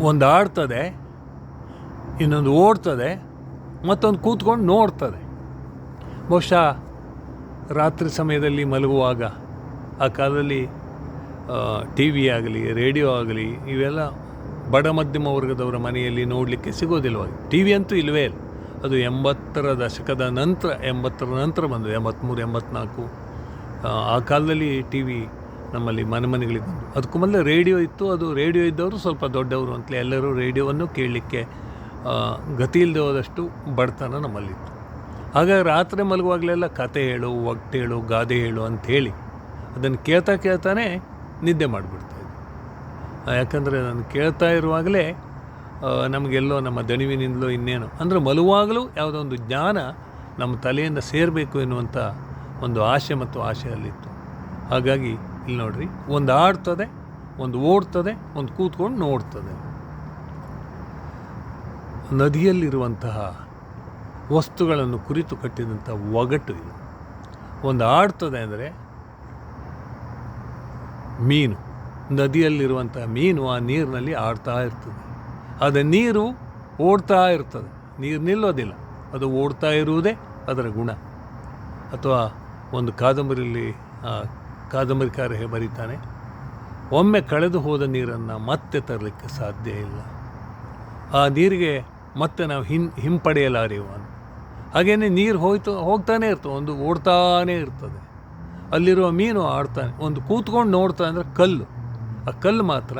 ಒಂದು ಆಡ್ತದೆ ಇನ್ನೊಂದು ಓಡ್ತದೆ, ಮತ್ತೊಂದು ಕೂತ್ಕೊಂಡು ನೋಡ್ತದೆ. ಬಹುಶಃ ರಾತ್ರಿ ಸಮಯದಲ್ಲಿ ಮಲಗುವಾಗ, ಆ ಕಾಲದಲ್ಲಿ ಟಿ ವಿ ಆಗಲಿ, ರೇಡಿಯೋ ಆಗಲಿ, ಇವೆಲ್ಲ ಬಡ ಮಧ್ಯಮ ವರ್ಗದವರ ಮನೆಯಲ್ಲಿ ನೋಡಲಿಕ್ಕೆ ಸಿಗೋದಿಲ್ವಾ? ಟಿ ವಿ ಅಂತೂ ಇಲ್ಲವೇ ಇಲ್ಲ. ಅದು ಎಂಬತ್ತರ ದಶಕದ ನಂತರ, ಎಂಬತ್ತರ ನಂತರ ಬಂದು ಎಂಬತ್ತ್ಮೂರು ಎಂಬತ್ನಾಲ್ಕು. ಆ ಕಾಲದಲ್ಲಿ ಟಿ ವಿ ನಮ್ಮಲ್ಲಿ ಮನೆ ಬಂದು ಅದಕ್ಕೂ ಮೊದಲು ರೇಡಿಯೋ ಇತ್ತು, ಅದು ರೇಡಿಯೋ ಇದ್ದವರು ಸ್ವಲ್ಪ ದೊಡ್ಡವರು ಅಂತಲೇ ಎಲ್ಲರೂ ರೇಡಿಯೋವನ್ನು ಕೇಳಲಿಕ್ಕೆ ಗತಿ ಇಲ್ಲದೆ ಹೋದಷ್ಟು ಬಡತನ ನಮ್ಮಲ್ಲಿತ್ತು. ಹಾಗಾಗಿ ರಾತ್ರಿ ಮಲಗುವಾಗಲೆಲ್ಲ ಕತೆ ಹೇಳು, ಒಟ್ಟು ಹೇಳು, ಗಾದೆ ಹೇಳು ಅಂಥೇಳಿ ಅದನ್ನು ಕೇಳ್ತಾ ಕೇಳ್ತಾನೆ ನಿದ್ದೆ ಮಾಡಿಬಿಡ್ತಾಯಿದ್ದೆ ಯಾಕಂದರೆ ನಾನು ಕೇಳ್ತಾ ಇರುವಾಗಲೇ ನಮಗೆಲ್ಲೋ ನಮ್ಮ ದಣಿವಿನಿಂದಲೋ ಇನ್ನೇನು, ಅಂದರೆ ಮಲುವಾಗಲೂ ಯಾವುದೋ ಒಂದು ಜ್ಞಾನ ನಮ್ಮ ತಲೆಯಿಂದ ಸೇರಬೇಕು ಎನ್ನುವಂಥ ಒಂದು ಆಸೆ ಮತ್ತು ಆಶೆ ಅಲ್ಲಿತ್ತು ಹಾಗಾಗಿ ಇಲ್ಲಿ ನೋಡ್ರಿ, ಒಂದು ಆಡ್ತದೆ, ಒಂದು ಓಡ್ತದೆ, ಒಂದು ಕೂತ್ಕೊಂಡು ನೋಡ್ತದೆ. ನದಿಯಲ್ಲಿರುವಂತಹ ವಸ್ತುಗಳನ್ನು ಕುರಿತು ಕಟ್ಟಿದಂಥ ಒಗಟು ಇದು. ಒಂದು ಆಡ್ತದೆ ಅಂದರೆ ಮೀನು ನದಿಯಲ್ಲಿರುವಂಥ ಮೀನು ಆ ನೀರಿನಲ್ಲಿ ಆಡ್ತಾ ಇರ್ತದೆ. ಅದು ನೀರು ಓಡ್ತಾ ಇರ್ತದೆ, ನೀರು ನಿಲ್ಲೋದಿಲ್ಲ, ಅದು ಓಡ್ತಾ ಇರುವುದೇ ಅದರ ಗುಣ. ಅಥವಾ ಒಂದು ಕಾದಂಬರಿಯಲ್ಲಿ ಕಾದಂಬರಿಕಾರ ಹೇ- ಬರೀತಾನೆ, ಒಮ್ಮೆ ಕಳೆದು ಹೋದ ನೀರನ್ನು ಮತ್ತೆ ತರಲಿಕ್ಕೆ ಸಾಧ್ಯ ಇಲ್ಲ. ಆ ನೀರಿಗೆ ಮತ್ತೆ ನಾವು ಹಿನ್ ಹಿಂಪಡೆಯಲಾರೆವು ಅಂತ ನೀರು ಹೋಯ್ತು, ಹೋಗ್ತಾನೆ ಇರ್ತದೆ ಒಂದು ಓಡ್ತಾನೇ ಇರ್ತದೆ. ಅಲ್ಲಿರುವ ಮೀನು ಆಡ್ತಾನೆ, ಒಂದು ಕೂತ್ಕೊಂಡು ನೋಡ್ತಾ ಅಂದರೆ ಕಲ್ಲು. ಆ ಕಲ್ಲು ಮಾತ್ರ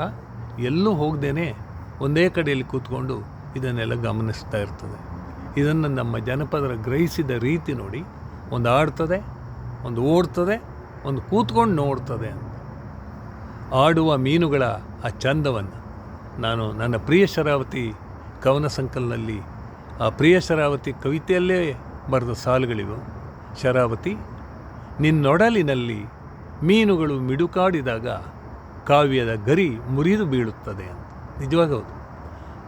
ಎಲ್ಲೂ ಹೋಗ್ದೇನೆ ಒಂದೇ ಕಡೆಯಲ್ಲಿ ಕೂತ್ಕೊಂಡು ಇದನ್ನೆಲ್ಲ ಗಮನಿಸ್ತಾ ಇರ್ತದೆ. ಇದನ್ನು ನಮ್ಮ ಜನಪದರ ಗ್ರಹಿಸಿದ ರೀತಿ ನೋಡಿ, ಒಂದು ಆಡ್ತದೆ, ಒಂದು ಓಡ್ತದೆ ಒಂದು ಕೂತ್ಕೊಂಡು ನೋಡ್ತದೆ ಅಂತ. ಆಡುವ ಮೀನುಗಳ ಆ ಚಂದವನ್ನು ನಾನು ನನ್ನ ಪ್ರಿಯ ಶರಾವತಿ ಕವನ ಸಂಕಲನಲ್ಲಿ ಆ ಪ್ರಿಯ ಶರಾವತಿ ಕವಿತೆಯಲ್ಲೇ ಬರೆದ ಸಾಲುಗಳಿವು. ಶರಾವತಿ, ನಿನ್ನೊಡಲಿನಲ್ಲಿ ಮೀನುಗಳು ಮಿಡುಕಾಡಿದಾಗ ಕಾವ್ಯದ ಗರಿ ಮುರಿದು ಬೀಳುತ್ತದೆ ಅಂತ. ನಿಜವಾಗ ಹೌದು.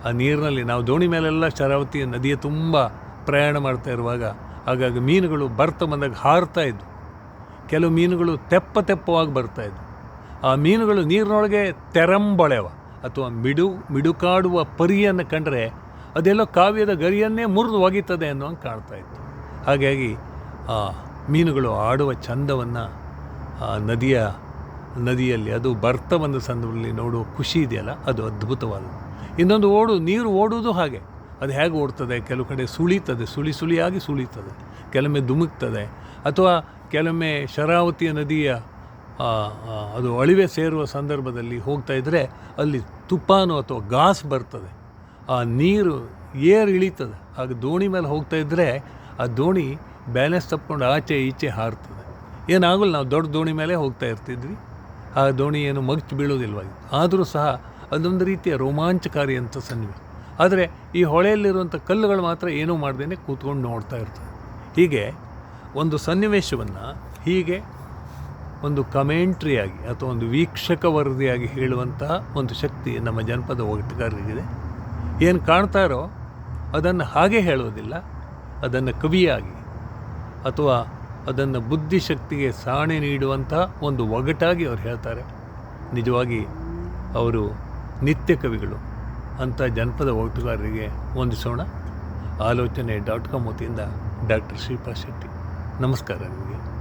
ಆ ನೀರಿನಲ್ಲಿ ನಾವು ದೋಣಿ ಮೇಲೆಲ್ಲ ಶರಾವತಿ ನದಿಯ ತುಂಬ ಪ್ರಯಾಣ ಮಾಡ್ತಾ ಇರುವಾಗ ಆಗಾಗ ಮೀನುಗಳು ಬರ್ತಾ ಬಂದಾಗ ಹಾರ್ತಾ ಇದ್ವು. ಕೆಲವು ಮೀನುಗಳು ತೆಪ್ಪ ತೆಪ್ಪವಾಗಿ ಬರ್ತಾ ಇದ್ವು. ಆ ಮೀನುಗಳು ನೀರಿನೊಳಗೆ ತೆರಂಬಳೆವ ಅಥವಾ ಮಿಡು, ಮಿಡುಕಾಡುವ ಪರಿಯನ್ನು ಕಂಡರೆ ಅದೆಲ್ಲೋ ಕಾವ್ಯದ ಗರಿಯನ್ನೇ ಮುರಿದು ಒಗಿತದೆ ಅನ್ನುವಂಗೆ ಕಾಣ್ತಾ ಇತ್ತು. ಹಾಗಾಗಿ ಆ ಮೀನುಗಳು ಆಡುವ ಚಂದವನ್ನು ಆ ನದಿಯ, ನದಿಯಲ್ಲಿ ಅದು ಬರ್ತವನ್ನ ಬಂದ ಸಂದರ್ಭದಲ್ಲಿ ನೋಡುವ ಖುಷಿ ಇದೆಯಲ್ಲ, ಅದು ಅದ್ಭುತವಾದದ್ದು ಇನ್ನೊಂದು ಓಡು, ನೀರು ಓಡುವುದು ಹಾಗೆ. ಅದು ಹೇಗೆ ಓಡ್ತದೆ? ಕೆಲವು ಕಡೆ ಸುಳಿತದೆ. ಸುಳಿ ಸುಳಿಯಾಗಿ ಸುಳಿತದೆ. ಕೆಲವೊಮ್ಮೆ ಧುಮುಕ್ತದೆ. ಅಥವಾ ಕೆಲವೊಮ್ಮೆ ಶರಾವತಿಯ ನದಿಯ ಅದು ಅಳಿವೆ ಸೇರುವ ಸಂದರ್ಭದಲ್ಲಿ ಹೋಗ್ತಾ ಇದ್ದರೆ ಅಲ್ಲಿ ತುಪ್ಪಾನು ಅಥವಾ ಗಾಸ್ ಬರ್ತದೆ. ಆ ನೀರು, ಏರ್ ಇಳೀತದೆ. ಆಗ ದೋಣಿ ಮೇಲೆ ಹೋಗ್ತಾ ಇದ್ದರೆ ಆ ದೋಣಿ ಬ್ಯಾಲೆನ್ಸ್ ತಪ್ಕೊಂಡು ಆಚೆ ಈಚೆ ಹಾರ್ತದೆ. ಏನಾಗಲ್ಲ, ನಾವು ದೊಡ್ಡ ದೋಣಿ ಮೇಲೆ ಹೋಗ್ತಾ ಇರ್ತಿದ್ವಿ. ಆ ದೋಣಿ ಏನು ಮಗ್ಚು ಬೀಳೋದಿಲ್ವಾಗಿತ್ತು ಆದರೂ ಸಹ ಅದೊಂದು ರೀತಿಯ ರೋಮಾಂಚಕಾರಿ ಅಂತ ಸನ್ನಿವೇಶ ಆದರೆ ಈ ಹೊಳೆಯಲ್ಲಿರುವಂಥ ಕಲ್ಲುಗಳು ಮಾತ್ರ ಏನೂ ಮಾಡ್ದೇ ಕೂತ್ಕೊಂಡು ನೋಡ್ತಾ ಇರ್ತದೆ. ಹೀಗೆ ಒಂದು ಸನ್ನಿವೇಶವನ್ನು ಹೀಗೆ ಒಂದು ಕಮೆಂಟ್ರಿಯಾಗಿ ಅಥವಾ ಒಂದು ವೀಕ್ಷಕ ವರದಿಯಾಗಿ ಹೇಳುವಂತಹ ಒಂದು ಶಕ್ತಿ ನಮ್ಮ ಜನಪದ ಒಗಟುಗಾರರಿಗಿದೆ ಏನು ಕಾಣ್ತಾರೋ ಅದನ್ನು ಹಾಗೆ ಹೇಳೋದಿಲ್ಲ. ಅದನ್ನು ಕವಿಯಾಗಿ ಅಥವಾ ಅದನ್ನು ಬುದ್ಧಿಶಕ್ತಿಗೆ ಸಾಣೆ ನೀಡುವಂಥ ಒಂದು ಒಗಟಾಗಿ ಅವ್ರು ಹೇಳ್ತಾರೆ. ನಿಜವಾಗಿ ಅವರು ನಿತ್ಯ ಕವಿಗಳು. ಅಂಥ ಜನಪದ ಒಟ್ಟುಗಾರರಿಗೆ ವಂದಿಸೋಣ. ಆಲೋಚನೆ ಡಾಟ್ ಕಾಮ್ ವತಿಯಿಂದ ಡಾಕ್ಟರ್ ಶ್ರೀಪಾ ಶೆಟ್ಟಿ. ನಮಸ್ಕಾರ ನಿಮಗೆ.